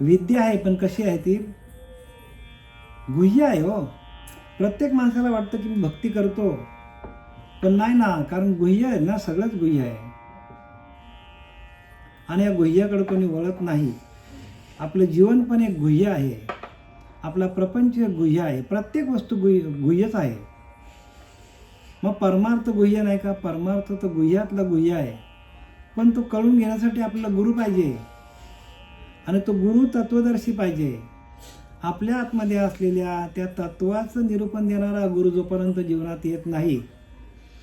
विद्या आहे पण कशी आहे ती? गुह्य आहे हो. प्रत्येक माणसाला वाटतं की मी भक्ती करतो. पण नाही ना कारण गुह्य आहे ना सगळंच गुह्य आहे. आणि या गुह्याकडे कोणी वळत नाही. आपलं जीवन पण एक गुह्य आहे. आपला प्रपंच एक गुह्य आहे. प्रत्येक वस्तू गुह्य गुह्यच आहे. मग परमार्थ गुह्य नाही का? परमार्थ तर गुह्यातला गुह्य आहे. पण तो कळून घेण्यासाठी आपल्याला गुरु पाहिजे. आणि तो गुरु तत्वदर्शी पाहिजे. आपल्या आतमध्ये असलेल्या त्या तत्वाचं निरूपण देणारा गुरु जोपर्यंत जीवनात येत नाही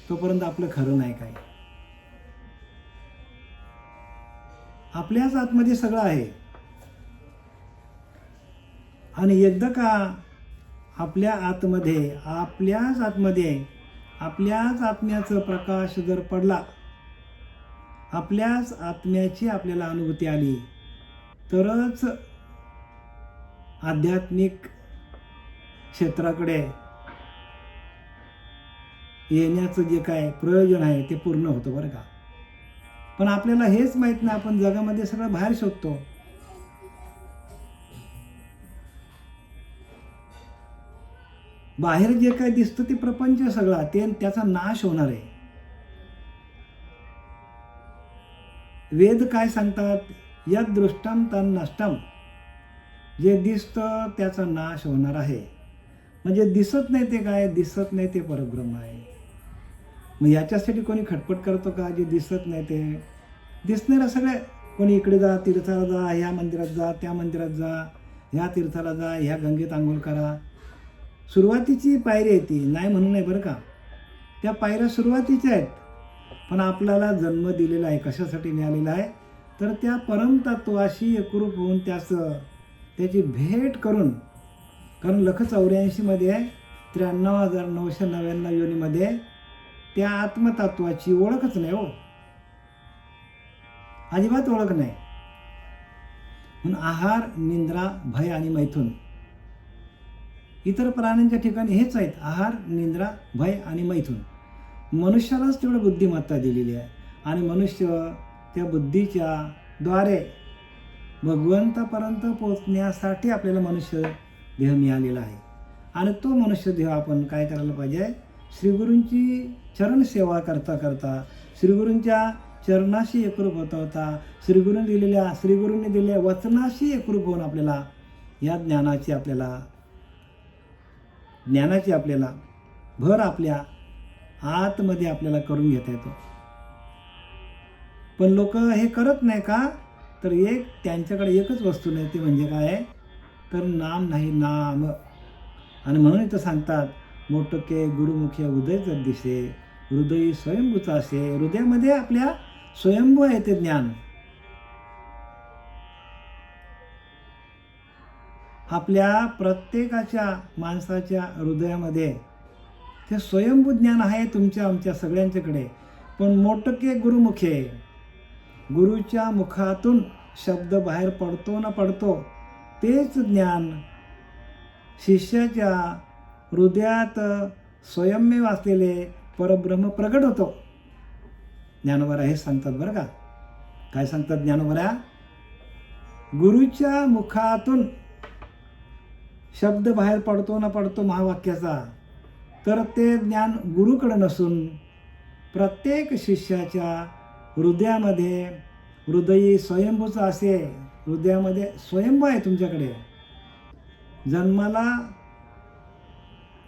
तोपर्यंत आपलं खरं नाही काय आपल्याच आतमध्ये सगळं आहे. आणि एकदा का आपल्या आतमध्ये आपल्याच आतमध्ये आपल्याच आत्म्याचं प्रकाश जर पडला आपल्याच आत्म्याची आपल्याला अनुभूती आली तरच आध्यात्मिक क्षेत्राकडे येण्याचं जे काय प्रयोजन आहे ते पूर्ण होतं बरं का. पण आपल्याला हेच माहीत नाही आपण जगामध्ये सगळं बाहेर शोधतो. बाहेर जे काय दिसतं ते प्रपंच सगळा ते त्याचा नाश होणार आहे. वेद काय सांगतात? या दृष्टम तन नष्टम जे दिसतं त्याचा नाश होणार आहे. म्हणजे दिसत नाही ते काय? दिसत नाही ते परब्रह्म आहे. मग याच्यासाठी कोणी खटपट करतो का? जे दिसत नाही ते. दिसणारं सगळे कोणी इकडे जा तीर्थाला जा ह्या मंदिरात जा त्या मंदिरात जा ह्या तीर्थाला जा ह्या गंगेत आंघोळ करा. सुरुवातीची पायरी आहे ती. नाही म्हणून नाही बरं का? त्या पायऱ्या सुरुवातीच्या आहेत. पण आपल्याला जन्म दिलेला आहे. कशासाठी मिळालेला आहे? तर त्या परमतत्वाशी एकरूप होऊन त्याचं त्याची भेट करून कारण लख चौऱ्याऐंशीमध्ये त्र्याण्णव हजार नऊशे नव्याण्णव योनीमध्ये त्या आत्मतत्वाची ओळखच नाही हो. अजिबात ओळख नाही. म्हणून आहार निंद्रा भय आणि मैथून इतर प्राण्यांच्या ठिकाणी हेच आहेत आहार निंद्रा भय आणि मैथून. मनुष्यालाच तेवढं बुद्धिमत्ता दिलेली आहे. आणि मनुष्य त्या बुद्धीच्या द्वारे भगवंतापर्यंत पोचण्यासाठी आपल्याला मनुष्य देह मिळालेला आहे. आणि तो मनुष्य देह आपण काय करायला पाहिजे? श्रीगुरूंची चरण सेवा करता करता श्रीगुरूंच्या चरणाशी एकरूप होता होता श्रीगुरूंनी दिलेल्या श्रीगुरूंनी दिलेल्या वचनाशी एकरूप होऊन आपल्याला या ज्ञानाची आपल्याला ज्ञानाची आपल्याला भर आपल्या आतमध्ये आपल्याला करून घेता येतो. पण लोक हे करत नाही का? तर एक त्यांच्याकडे एकच वस्तू नाही ती म्हणजे काय? तर नाम नाही नाम. आणि म्हणून इथं सांगतात मोटके हृदय जर दिसे हृदय स्वयंभूचा असे हृदयामध्ये आपल्या स्वयंभू आहे ते ज्ञान. आपल्या प्रत्येकाच्या माणसाच्या हृदयामध्ये ते स्वयंभू ज्ञान आहे तुमच्या आमच्या सगळ्यांच्याकडे. पण मोटके गुरुमुखे गुरुच्या मुखातून शब्द बाहेर पडतो ना पडतो तेच ज्ञान शिष्याच्या हृदयात स्वयंमेव असलेले परब्रह्म प्रगट होतो. ज्ञानोबरा हे सांगतात बरं का. काय सांगतात ज्ञानोबरा? गुरुच्या मुखातून शब्द बाहेर पडतो ना पडतो महावाक्याचा तर ते ज्ञान गुरुकडं नसून प्रत्येक शिष्याच्या हृदयामध्ये हृदयी स्वयंभूचं असे हृदयामध्ये स्वयंभू आहे तुमच्याकडे. जन्माला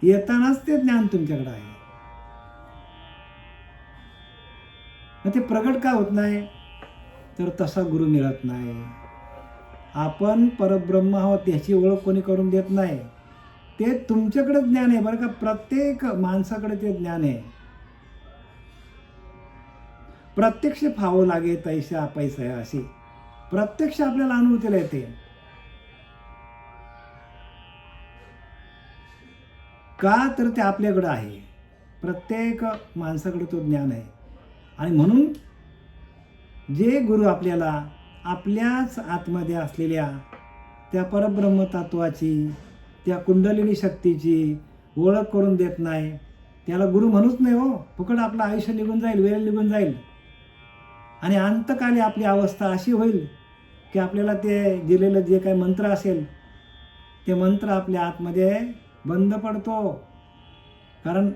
येतानाच ते ज्ञान तुमच्याकडे आहे. मग ते प्रगट का होत नाही? तर तसा गुरु मिळत नाही. आपण परब्रह्म आहोत याची ओळख कोणी करून देत नाही. ते तुमच्याकडे ज्ञान आहे बरं का? प्रत्येक माणसाकडे ते ज्ञान आहे. प्रत्यक्ष फावं लागे तैसा पैसा अशी. प्रत्यक्ष आपल्याला अनुभूतीला येते. का तर ते आपल्याकडं आहे. प्रत्येक माणसाकडे तो ज्ञान आहे. आणि म्हणून जे गुरु आपल्याला आपल्याच आतमध्ये असलेल्या त्या परब्रह्म तत्वाची त्या कुंडलिनी शक्तीची ओळख करून देत नाही. त्याला गुरु म्हणूच नाही हो. फुकट आपलं आयुष्य निघून जाईल वेळ निघून जाईल. आणि अंतकाली आपली अवस्था अशी होईल की आपल्याला ते दिलेलं जे काही मंत्र असेल ते मंत्र आपल्या आतमध्ये बंद पडतो. कारण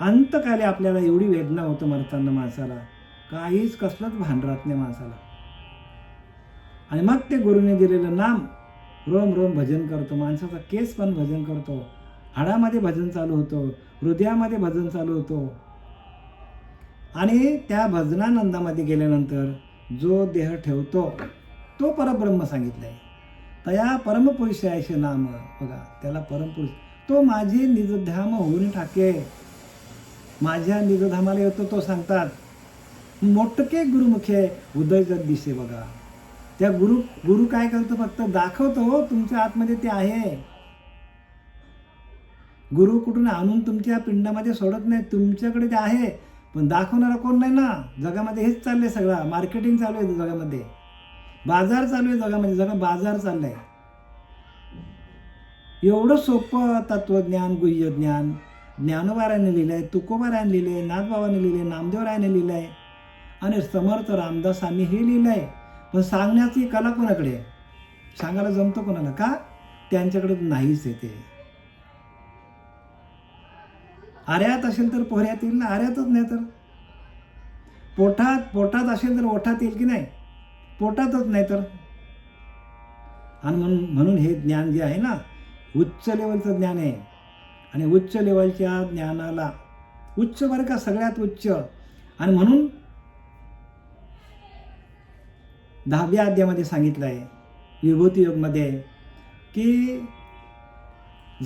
अंतकाली आपल्याला एवढी वेदना होतं मरताना माणसाला. काहीच कसलंच भान राहत नाही माणसाला. आणि मग ते गुरुने दिलेलं नाम रोम रोम भजन करतो. माणसाचा केस पण भजन करतो. हाडामध्ये भजन चालू होतं हृदयामध्ये भजन चालू होतो. आणि त्या भजनानंदामध्ये गेल्यानंतर जो देह ठेवतो तो परब्रह्म सांगितलं आहे तया परमपुरुषायचे नाम बघा त्याला परमपुरुष तो माझे निजधाम होऊन टाके. माझ्या निजधामाला येतो तो सांगतात. मोटके गुरुमुखे उदयजत दिसे बघा. त्या गुरु गुरु काय करतो फक्त दाखवतो हो तुमच्या आतमध्ये ते आहे. गुरु कुठून आणून तुमच्या पिंडामध्ये सोडत नाही तुमच्याकडे ते आहे. पण दाखवणारा कोण नाही ना? जगामध्ये हेच चाललंय सगळं. मार्केटिंग चालू आहे जगामध्ये. बाजार चालू आहे जगामध्ये. जगा बाजार चाललाय. एवढं सोपं तत्वज्ञान गुह्यज्ञान ज्ञानोबाराने लिहिलं आहे तुकोबाराने लिहिलं आहे नाथबाबाने लिहिलं आहे नामदेवरायाने लिहिलं आहे आणि समर्थ रामदासांनी हे लिहिलं आहे पण सांगण्याची कला कोणाकडे आहे? सांगायला जमतं कोणाला का? त्यांच्याकडे नाहीच आहे ते. आर्यात असेल तर पोहऱ्यात येईल ना? आर्यातच नाही तर. पोटात पोटात असेल तर ओठात येईल की नाही? पोटातच नाही तर. आणि म्हणून म्हणून हे ज्ञान जे आहे ना उच्च लेवलचं ज्ञान आहे. आणि उच्च लेवलच्या ज्ञानाला उच्च बरं का सगळ्यात उच्च. आणि म्हणून दहाव्या अध्यामध्ये सांगितलं आहे विभूती योगमध्ये की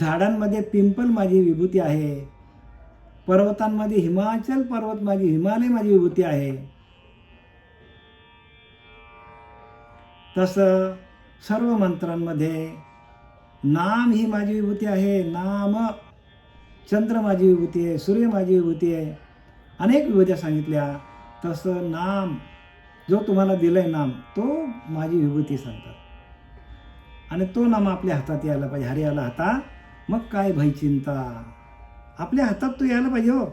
झाडांमध्ये पिंपल माझी विभूती आहे. पर्वतांमध्ये हिमाचल पर्वत माझी हिमालय माझी विभूती आहे. तसं सर्व मंत्रांमध्ये नाम ही माझी विभूती आहे. नाम चंद्र माझी विभूती आहे. सूर्य माझी विभूती आहे. अनेक विभूत्या सांगितल्या. तसं नाम जो तुम्हाला दिलंय नाम तो माझी विभूती सांगतात. आणि तो नाम आपल्या हातात यायला पाहिजे. हरियाला आला हाता मग काय भय चिंता आपल्या हातात तो यायला पाहिजे हो.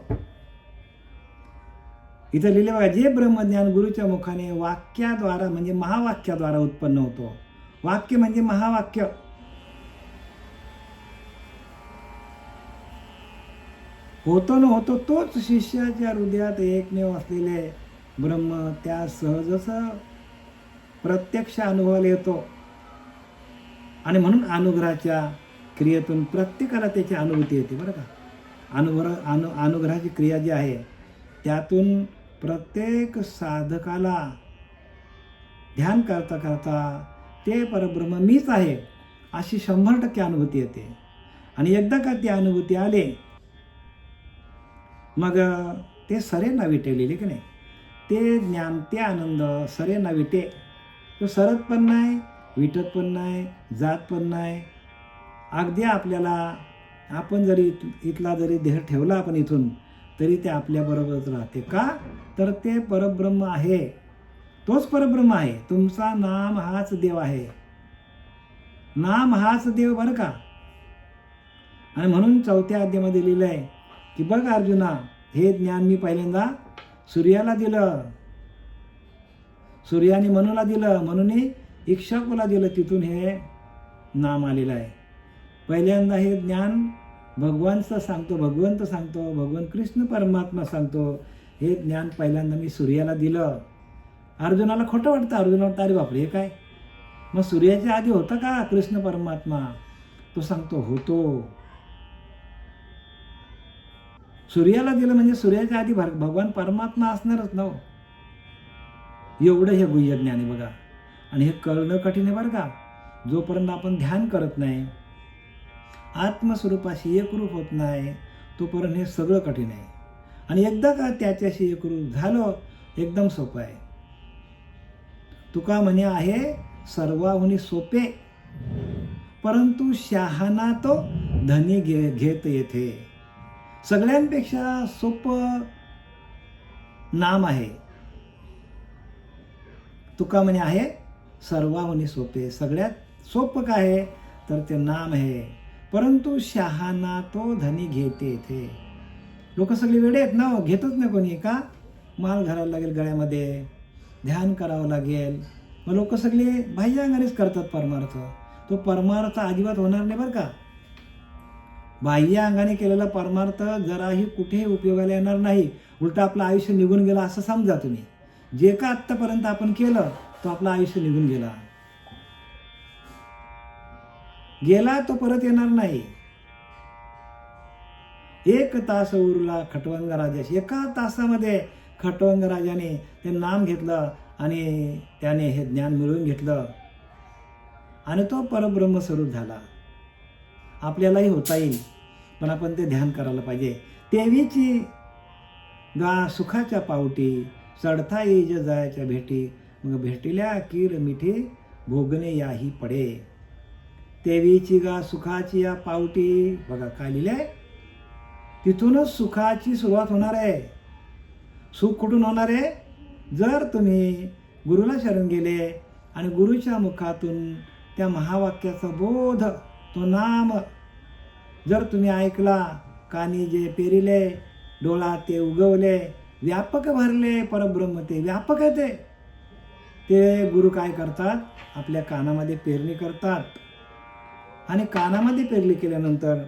इथं लिहिले बघा जे ब्रह्मज्ञान गुरुच्या मुखाने वाक्याद्वारा म्हणजे महावाक्याद्वारा उत्पन्न होतो. वाक्य म्हणजे महावाक्य. होतो न होतो तोच शिष्याच्या हृदयात एकमेव असलेले ब्रह्म त्या सहजच प्रत्यक्ष अनुभवाला येतो. आणि म्हणून अनुग्रहाच्या क्रियेतून प्रत्येकाला त्याची अनुभूती येते बरं का? अनुग्रह अनु अनुग्रहाची क्रिया जी आहे त्यातून प्रत्येक साधकाला ध्यान करता करता ते परब्रह्म मीच आहे अशी शंभर टक्के अनुभूती येते. आणि एकदा का ती अनुभूती आले मग ते सरे ना विटेलेले की नाही? ते ज्ञान ते आनंद सरे ना विटे. तो सरत पण नाही विटत पण नाही जात पण नाही. अगदी आपल्याला आपण जरी इथ इथला जरी देह ठेवला आपण इथून तरी ते आपल्याबरोबरच राहते. का? तर ते परब्रह्म आहे. तोच परब्रह्म आहे. तुमचा नाम हाच देव आहे. नाम हाच देव बरं का? आणि म्हणून चौथ्या अध्यामध्ये लिहिलं आहे की बघ अर्जुना हे ज्ञान मी पहिल्यांदा सूर्याला दिलं. सूर्याने मनूला दिलं. म्हणून इक्षाकूला दिलं. तिथून हे नाम आलेलं आहे. पहिल्यांदा हे ज्ञान भगवानचं सांगतो भगवंत सांगतो भगवान कृष्ण परमात्मा सांगतो. हे ज्ञान पहिल्यांदा मी सूर्याला दिलं. अर्जुनाला खोटं वाटतं. अर्जुना वाटतं अरे बापरे हे काय? मग सूर्याच्या आधी होतं का कृष्ण परमात्मा? तो सांगतो होतो. सूर्याला दिलं म्हणजे सूर्याच्या आधी भर- भगवान परमात्मा असणारच नव हो. एवढं हे गुह्य ज्ञान आहे बघा. आणि हे कळणं कठीण आहे बरं का? जोपर्यंत आपण ध्यान करत नाही आत्मस्वरूपाशी एकरूप होत नाही तोपर्यंत हे सगळं कठीण आहे. आणि एकदा का त्याच्याशी एकरूप झालं एकदम सोपं आहे. तुका म्हणे आहे सर्वाहुनी सोपे. परंतु शहाणा तो धनी घे घेत येथे. सगळ्यांपेक्षा सोपं नाम आहे. तुका म्हणे आहे सर्वाहुनी सोपे. सगळ्यात सोपं काय आहे? तर ते नाम आहे. परंतु शहाणा तो धनी घेते ते लोक सगळे वेळे आहेत ना हो, घेतच नाही कोणी का? माल घालावा लागेल गळ्यामध्ये ध्यान करावं लागेल. मग लोक सगळे बाह्यांगानेच करतात परमार्थ. तो परमार्थ अजिबात होणार नाही बरं का? बाह्य अंगाने केलेला परमार्थ जराही कुठेही उपयोगाला येणार नाही. उलट आपलं आयुष्य निघून गेलं असं समजा तुम्ही. जे का आत्तापर्यंत आपण केलं तो आपलं आयुष्य निघून गेला. गेला तो परत येणार नाही. एक तास उरला खटवंग राजाशी. एका तासामध्ये खटवंग राजाने ते नाम घेतलं आणि त्याने हे ज्ञान मिळवून घेतलं. आणि तो परब्रह्म स्वरूप झाला. आपल्यालाही होता येईल पण आपण ते ध्यान करायला पाहिजे. तेवीची गा सुखाच्या पावटी चढता येईज जायच्या भेटी मग भेटिल्या कीर मिठी भोगणे याही पडे. तेवीची गा सुखाची या पावटी. बघा काय लिहिलंय तिथूनच सुखाची सुरुवात होणार आहे. सुख कुठून होणार आहे? जर तुम्ही गुरुला शरण गेले आणि गुरुच्या मुखातून त्या महावाक्याचा बोध तो नाम जर तुम्ही ऐकला कानी जे पेरिले डोळा ते उगवले व्यापक भरले परब्रह्म ते व्यापक आहे ते. ते गुरु काय करतात? आपल्या कानामध्ये पेरणी करतात. आणि कानामध्ये पेरणी केल्यानंतर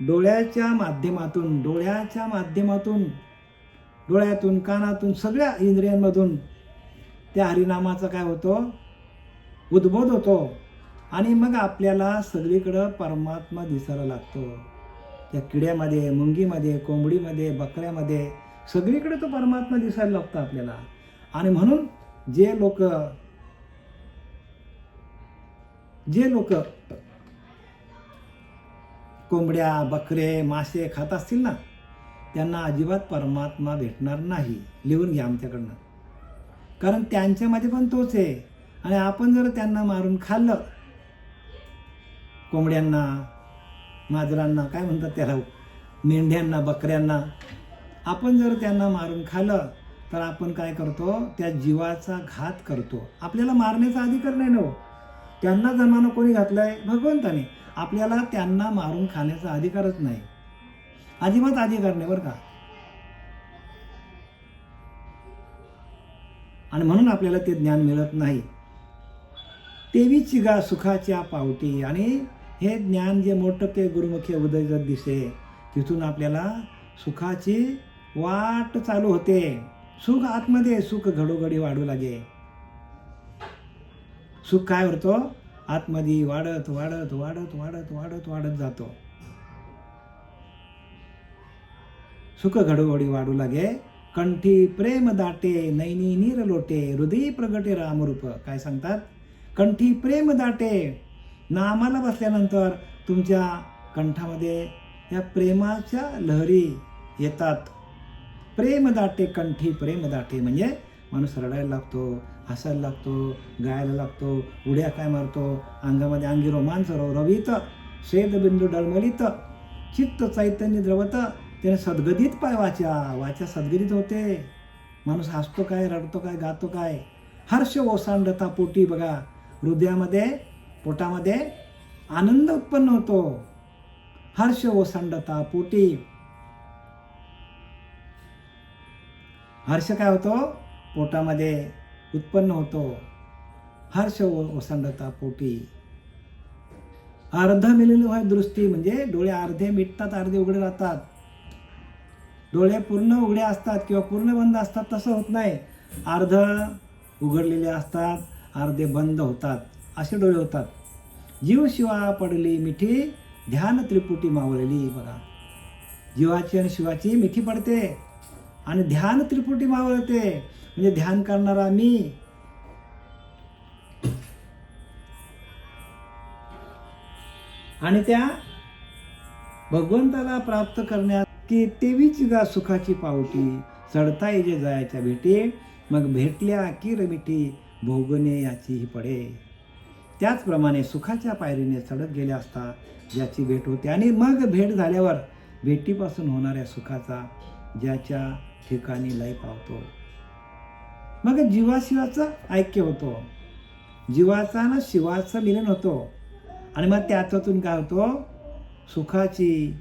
डोळ्याच्या माध्यमातून डोळ्याच्या माध्यमातून डोळ्यातून कानातून सगळ्या इंद्रियांमधून त्या हरिनामाचा काय होतो? उद्बोध होतो. आणि मग आपल्याला सगळीकडं परमात्मा दिसायला लागतो. त्या किड्यामध्ये मुंगीमध्ये कोंबडीमध्ये बकऱ्यामध्ये सगळीकडे तो परमात्मा दिसायला लागतो आपल्याला. आणि म्हणून जे लोक जे लोक कोंबड्या बकरे मासे खात असतील ना त्यांना अजिबात परमात्मा भेटणार नाही लिहून घ्या आमच्याकडनं. कारण त्यांच्यामध्ये पण तोच आहे. आणि आपण जर त्यांना मारून खाल्लं कोंबड्यांना माजरांना काय म्हणतात त्याला मेंढ्यांना बकऱ्यांना आपण जर त्यांना मारून खाल्लं तर आपण काय करतो त्या जीवाचा घात करतो. आपल्याला मारण्याचा अधिकार नाही ना हो. त्यांना जन्मानं कोणी घातलंय? भगवंताने. आपल्याला त्यांना मारून खाण्याचा अधिकारच नाही. अजिबात अधिकार नाही बरं का? आणि म्हणून आपल्याला ते ज्ञान मिळत नाही. तेवीची गा सुखाच्या पावटी आणि हे ज्ञान जे मोठं ते गुरुमुखी उदय दिसे तिथून आपल्याला सुखाची वाट चालू होते. सुख आतमध्ये सुख घडोघडी वाढू लागे. सुख काय होतो? आतमध्ये वाढत वाढत वाढत वाढत वाढत वाढत जातो. सुख घडोघडी वाढू लागे. कंठी प्रेम दाटे नैनी नीर लोटे हृदय प्रगटे रामरूप काय सांगतात? कंठी प्रेम दाटे. नामाला बसल्यानंतर तुमच्या कंठामध्ये या प्रेमाच्या लहरी येतात. प्रेम दाटे कंठी प्रेम दाटे. म्हणजे माणूस रडायला लागतो. हसायला लागतो गायला लागतो उड्या काय मारतो अंगामध्ये अंगी रोमांच रव रवित बिंदू डळमळीत चित्त चैतन्य द्रवत त्याने सद्गदित पाय वाचा वाचा सद्गदित होते. माणूस हसतो काय रडतो काय गातो काय? हर्ष ओसांडता पोटी बघा. हृदयामध्ये पोटामध्ये आनंद उत्पन्न होतो. हर्ष ओसांडता पोटी. हर्ष काय होतो? पोटामध्ये. उत्पन्न होतो हर्ष ओ- ओसांडता पोटी अर्ध मिलेली होय दृष्टी म्हणजे डोळे अर्धे मिटतात अर्धे उघडे राहतात डोळे पूर्ण उघडे असतात किंवा पूर्ण बंद असतात तसं होत नाही अर्ध उघडलेले असतात अर्धे बंद होतात असे डोळे होतात जीव शिवा पडली मिठी ध्यान त्रिपुटी मावळली बघा जीवाची आणि शिवाची मिठी पडते आणि ध्यान त्रिपुटी मावळते म्हणजे ध्यान करणारा मी. आणि त्या भगवंताला प्राप्त करण्यात की तेवीची गा सुखाची पावटी चढता येजे जायच्या भेटी मग भेटल्या की रमिटी भोगणे याचीही पडे. त्याचप्रमाणे सुखाच्या पायरीने चढत गेले असता ज्याची भेट होते आणि मग भेट झाल्यावर भेटीपासून होणाऱ्या सुखाचा ज्याच्या ठिकाणी लय पावतो. मग जीवाशिवाचं ऐक्य होतो. जीवाचा ना शिवाचं मिलन होतो. आणि मग त्याच्यातून काय होतो? सुखाची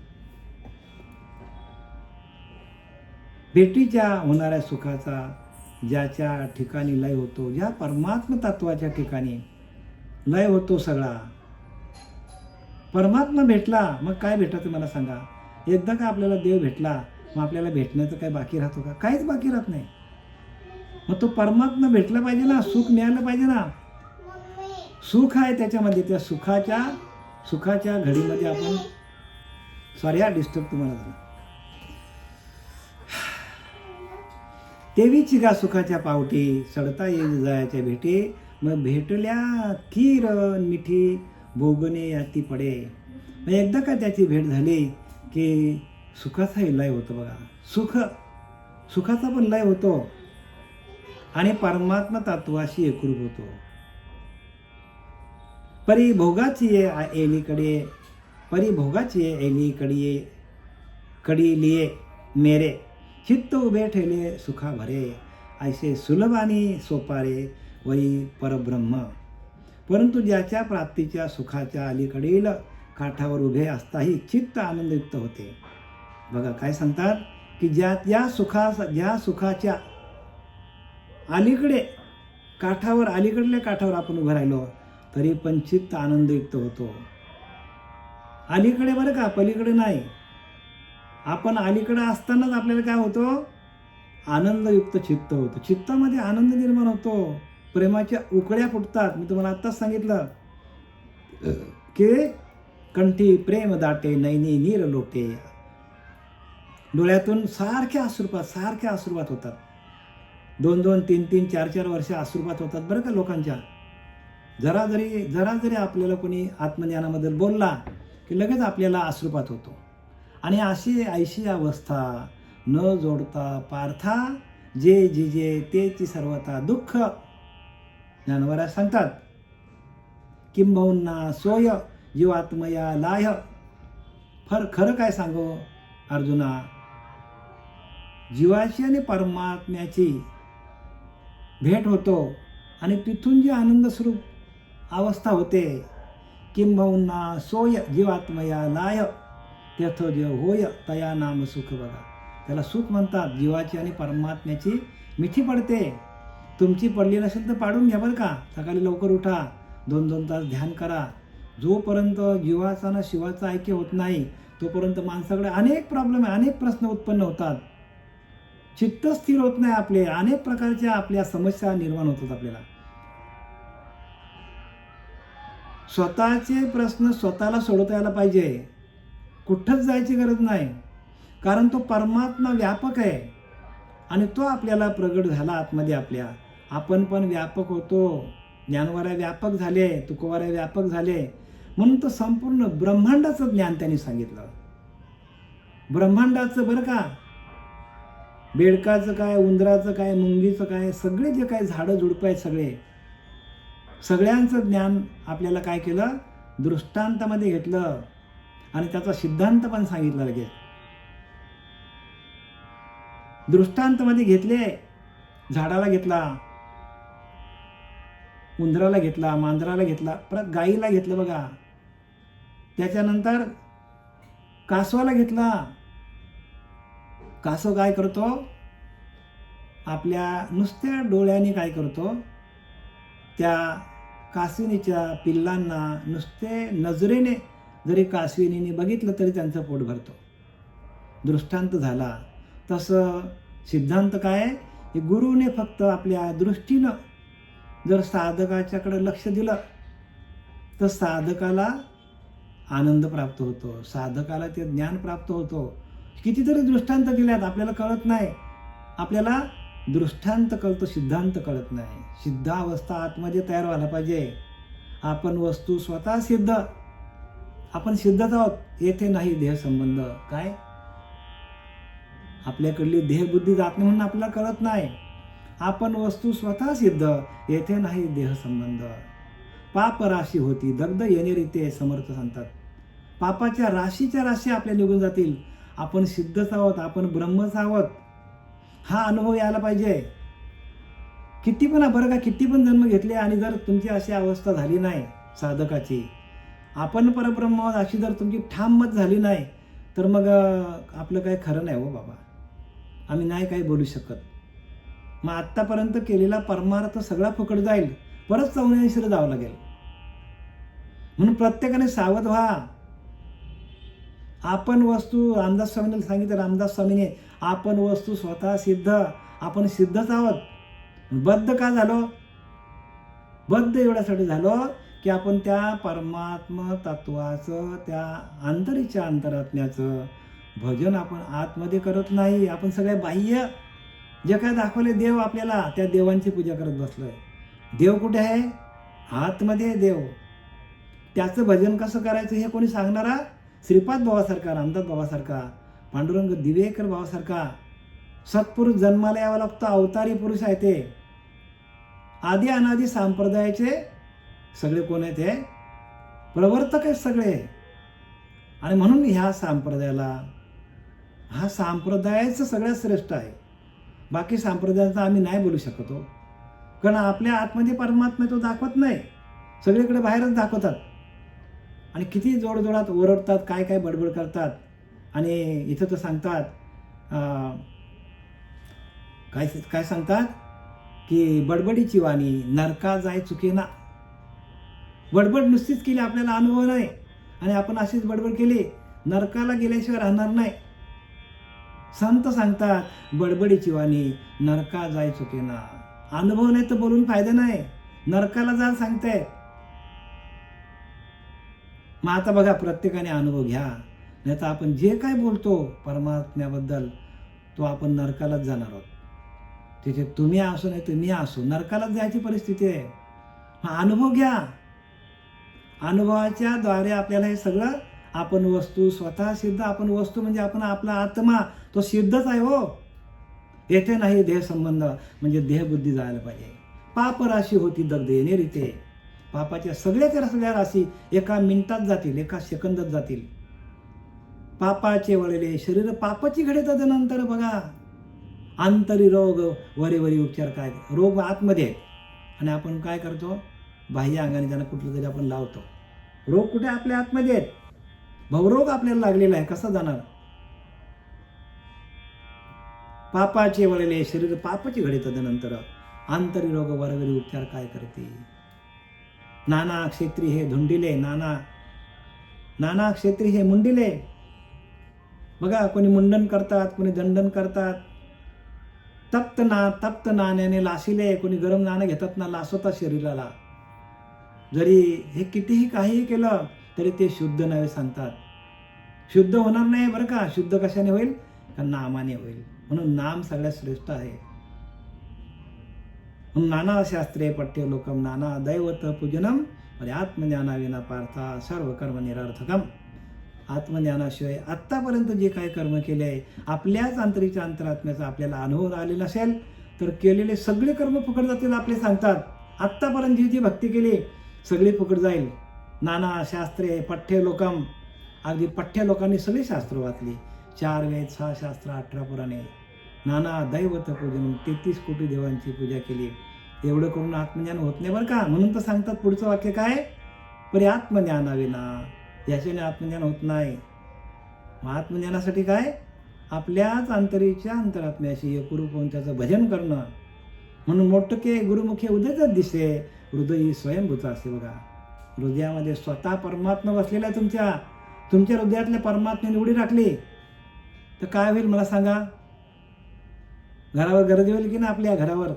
भेटीच्या होणाऱ्या सुखाचा ज्याच्या ठिकाणी लय होतो ज्या परमात्म तत्वाच्या ठिकाणी लय होतो सगळा. परमात्मा भेटला मग काय भेटतं मला सांगा? एकदा का आपल्याला देव भेटला मग आपल्याला भेटण्याचं काय बाकी राहतो का? काहीच बाकी राहत नाही. मग तो परमात्मा भेटला पाहिजे ना सुख मिळालं पाहिजे ना. सुख आहे त्याच्यामध्ये त्या सुखाच्या सुखाच्या घडीमध्ये आपण सॉरी हा डिस्टर्ब तुम्हाला झाला तेवीची गा सुखाच्या पावटी चढता येईल जायच्या भेटे मग भेटल्या खीर मिठी भोगणे याती पडे. मग एकदा का त्याची भेट झाली की सुखाचाही लय होतो बघा. सुख सुखाचा पण लय होतो. आणि परमात्मा तत्वाशी एकरूप होतो. परिभोगाची ये एलीकडे परिभोगाची ये एलीकडे कडी लिये मेरे चित्त उभे ठेले सुखा भरे ऐसे आणि सोपारे वही परब्रह्म. परंतु ज्याच्या प्राप्तीच्या सुखाच्या अलीकडील काठावर उभे असताही चित्त आनंदयुक्त होते. बघा काय सांगतात की ज्या ज्या सुखा ज्या सुखाच्या अलीकडे काठावर अलीकडल्या काठावर आपण उभं राहिलो तरी पण चित्त आनंदयुक्त होतो. अलीकडे बरं का पलीकडे नाही. आपण अलीकडे असतानाच आपल्याला काय होतं? आनंदयुक्त चित्त होतं. चित्तामध्ये आनंद निर्माण होतो. प्रेमाच्या उकळ्या फुटतात. मी तुम्हाला आत्ताच सांगितलं. की कंठी प्रेम दाटे नैनी नीर लोटे. डोळ्यातून सारख्या अश्रुपात सारख्या अश्रुपात होतात. दोन दोन तीन तीन चार चार वर्ष आश्रुपात होतात बरं का लोकांच्या. जरा जरी जरा जरी आपल्याला कोणी आत्मज्ञानाबद्दल बोलला की लगेच आपल्याला आश्रुपात होतो. आणि अशी ऐशी अवस्था न जोडता पार्था जे जिजे तेची सर्वता दुःख ज्ञानवरा सांगतात. किंबहुना सोय जीवात्मया लाय. फर खरं काय सांगो अर्जुना? जीवाची आणि परमात्म्याची भेट होतो आणि तिथून जी आनंदस्वरूप अवस्था होते किंबहुना सोय जीवात्मया लाय तेथो जे होय तया नाम सुख बघा. त्याला सुख म्हणतात जीवाची आणि परमात्म्याची मिठी पडते. तुमची पडली नसेल तर पाडून घ्या बरं का. सकाळी लवकर उठा दोन दोन तास ध्यान करा. जोपर्यंत जीवाचा ना शिवाचा ऐक्य होत नाही तोपर्यंत माणसाकडे अनेक प्रॉब्लेम आहे अनेक प्रश्न उत्पन्न होतात. चित्त स्थिर होत नाही आपले अनेक प्रकारच्या आपल्या समस्या निर्माण होतात आपल्याला. स्वतःचे प्रश्न स्वतःला सोडवता यायला पाहिजे. कुठंच जायची गरज नाही. कारण तो परमात्मा व्यापक आहे. आणि तो आपल्याला प्रगट झाला आतमध्ये आपल्या. आपण पण व्यापक होतो. ज्ञानवाऱ्या व्यापक झाले तुकोवाऱ्या व्यापक झाले. म्हणून तो संपूर्ण ब्रह्मांडाचं ज्ञान त्यांनी सांगितलं. ब्रह्मांडाचं बरं का? बेडकाचं काय उंदराचं काय मुंगीचं काय सगळे जे काय झाडं झुडपं आहेत सगळे सगळ्यांचं ज्ञान आपल्याला काय केलं? दृष्टांतामध्ये घेतलं. आणि त्याचा सिद्धांत पण सांगितला लगेच. दृष्टांतमध्ये घेतले झाडाला घेतला उंदराला घेतला मांजराला घेतला परत गाईला घेतलं बघा. त्याच्यानंतर कासवाला घेतला. कासव काय करतो आपल्या नुसत्या डोळ्याने काय करतो त्या कासविनीच्या पिल्लांना नुसते नजरेने जरी कासविनीने बघितलं तरी त्यांचं पोट भरतो. दृष्टांत झाला. तसं सिद्धांत काय की गुरुने फक्त आपल्या दृष्टीनं जर साधकाच्याकडं लक्ष दिलं तर साधकाला आनंद प्राप्त होतो. साधकाला ते ज्ञान प्राप्त होतो. कितीतरी दृष्टांत दिल्यात आपल्याला कळत नाही. आपल्याला दृष्टांत कळतो सिद्धांत कळत नाही. सिद्ध अवस्था आतमध्ये तयार व्हायला पाहिजे. आपण वस्तू स्वतः सिद्ध. आपण सिद्धच आहोत. येथे नाही देह संबंध. काय? आपल्याकडली देहबुद्धी जात नाही म्हणून आपल्याला कळत नाही. आपण वस्तू स्वतः सिद्ध. येथे नाही देह संबंध. पाप राशी होती. दग्ध येणेरीते समर्थ सांगतात. पापाच्या राशीच्या राशी आपल्या निघून जातील. आपण सिद्धच आहोत आपण ब्रह्मच आहोत. हा अनुभव यायला पाहिजे. किती पण बरं का किती पण जन्म घेतले आणि जर तुमची अशी अवस्था झाली नाही साधकाची आपण परब्रह्म अशी जर तुमची ठाम मत झाली नाही तर मग आपलं काही खरं नाही हो बाबा. आम्ही नाही काही बोलू शकत. मग आत्तापर्यंत केलेला परमार्थ सगळा फुकट जाईल. परत चौऱ्याऐंशीला जावं लागेल. म्हणून प्रत्येकाने सावध व्हा. आपण वस्तू रामदास स्वामीने सांगितलं रामदास स्वामीने आपण वस्तू स्वतः सिद्ध आपण सिद्धच आहोत. बद्ध का झालो? बद्ध एवढ्यासाठी झालो की आपण त्या परमात्म तत्वाचं त्या आंतरीच्या अंतरात्म्याचं भजन आपण आतमध्ये करत नाही. आपण सगळे बाह्य जे काय दाखवले देव आपल्याला त्या देवांची पूजा करत बसलोय. देव कुठे आहे? आतमध्ये देव. त्याचं भजन कसं करायचं हे कोणी सांगणारा? श्रीपाद भावासारखा रामदास भावासारखा पांडुरंग दिवेकर भावासारखा सत्पुरुष जन्माला यावं लागतं अवतारी पुरुष आहे ते. आधी अनादी संप्रदायाचे सगळे कोण आहेत हे? प्रवर्तक आहेत सगळे. आणि म्हणून ह्या संप्रदायाला हा संप्रदायच सगळ्यात श्रेष्ठ आहे. बाकी संप्रदायाचा आम्ही नाही बोलू शकतो. कारण आपल्या आतमध्ये परमात्मा तो दाखवत नाही. सगळीकडे बाहेरच दाखवतात. आणि किती जोडजोडात ओरडतात काय काय बडबड करतात. आणि इथं तर सांगतात काय काय सांगतात? की बडबडीची वाणी नरका जाय चुकेना बडबड नुसतीच केली आपल्याला अनुभव नाही. आणि आपण अशीच बडबड केली नरकाला गेल्याशिवाय राहणार नाही. संत सांगतात बडबडीची वाणी नरका जाय चुकेना अनुभव नाही तर बोलून फायदा नाही. नरकाला जा सांगतायत. मग आता बघा प्रत्येकाने अनुभव घ्या. नाही तर आपण जे काय बोलतो परमात्म्याबद्दल तो आपण नरकालाच जाणार आहोत. तिथे तुम्ही असो नाही तुम्ही असो. नरकालाच जायची परिस्थिती आहे. हा अनुभव घ्या. अनुभवाच्या द्वारे आपल्याला हे सगळं आपण वस्तू स्वतः सिद्ध आपण वस्तू म्हणजे आपण आपला आत्मा तो सिद्धच आहे हो. येथे नाही देह संबंध म्हणजे देहबुद्धी जायला पाहिजे. पापराशी होती दगदेने रीते. पापाच्या सगळ्याच्या सगळ्या राशी एका मिनिटात जातील एका सेकंदात जातील. पापाचे वळले शरीर पापाची घडे तदनंतर बघा. आंतरी रोग वरेवरी उपचार काय? रोग आतमध्ये आहेत. आणि आपण काय करतो? बाह्य अंगाने त्यांना कुठलं तरी आपण लावतो. रोग कुठे? आपल्या आतमध्ये आहेत. भवरोग आपल्याला लागलेला आहे. कसा जाणार? पापाचे वळले शरीर पापाची घडे तदनंतर आंतरी रोग वरवरी उपचार काय करते नाना क्षेत्री हे धुंडिले नाना नाना क्षेत्री हे मुंडिले. बघा कोणी मुंडन करतात कोणी दंडन करतात. तप्त ना तप्त नाण्याने लासिले कोणी गरम नाणं घेतात ना लासवतात शरीराला. जरी हे कितीही काहीही केलं तरी ते शुद्ध नव्हे सांगतात. शुद्ध होणार नाही बरं का? शुद्ध कशाने होईल? का नामाने होईल? म्हणून नाम सगळ्यात श्रेष्ठ आहे. मग नाना शास्त्रे पठ्य लोकम नाना दैवत पूजनम आणि आत्मज्ञानाविना पार्था सर्व कर्म निरर्थकम आत्मज्ञानाशिवाय आत्तापर्यंत जे काही कर्म केले आहे आपल्याच आंतरिक अंतरात्म्याचा आपल्याला अनुभव आलेला असेल तर केलेले सगळे कर्म फुकट जातील आपले सांगतात. आत्तापर्यंत जी जी भक्ती केली सगळी फुकट जाईल. नाना शास्त्रे पठ्ठे लोकम अगदी पठ्य लोकांनी सगळी शास्त्र वाचली. चार वेद सहा शास्त्र अठरा पुराणे. नाना दैवत पूजन तेहतीस कोटी देवांची पूजा केली. एवढं करून आत्मज्ञान होत नाही बरं का? म्हणून तर सांगतात पुढचं वाक्य काय? परी आत्मज्ञानाविना याच्याने आत्मज्ञान होत नाही. मग आत्मज्ञानासाठी काय? आपल्याच अंतरीच्या अंतरात्म्याशी एकरूप होऊन त्याचं भजन करणं. म्हणून मोठके गुरुमुखे उदयच दिसे. हृदयी स्वयंभूत असते बघा. हृदयामध्ये स्वतः परमात्मा बसलेला आहे तुमच्या. तुमच्या हृदयातल्या परमात्म्याने उडी टाकली. तर काय होईल मला सांगा? घरावर गरज होईल की ना आपल्या घरावर?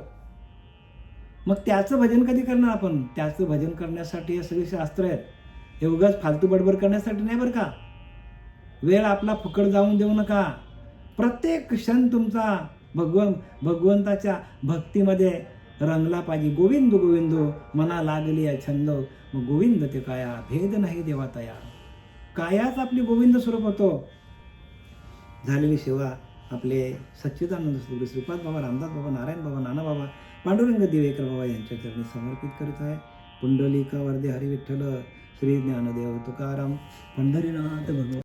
मग त्याचं भजन कधी करणार आपण? त्याचं भजन करण्यासाठी हे सगळे शास्त्र आहेत. हे उगाच फालतू बडबड करण्यासाठी नाही बरं का? वेळ आपला फुकट जाऊन देऊ नका. प्रत्येक क्षण तुमचा भगवं भगवंताच्या भक्तीमध्ये रंगला पाहिजे. गोविंद गोविंद मना लागली आहे छंद. मग गोविंद ते काया भेद नाही देवा तया. कायाच आपली गोविंद स्वरूप होतो. झालेली सेवा आपले सच्चिदानंद सुरू श्रीपाद बाबा रामदास बाबा नारायण बाबा नाना बाबा पांडुरंग दिवेकर बाबा यांच्या चरणी समर्पित करत आहे. पुंडलिका वर्धे हरिविठ्ठल श्री ज्ञानदेव तुकाराम पंढरीनाथ भगवान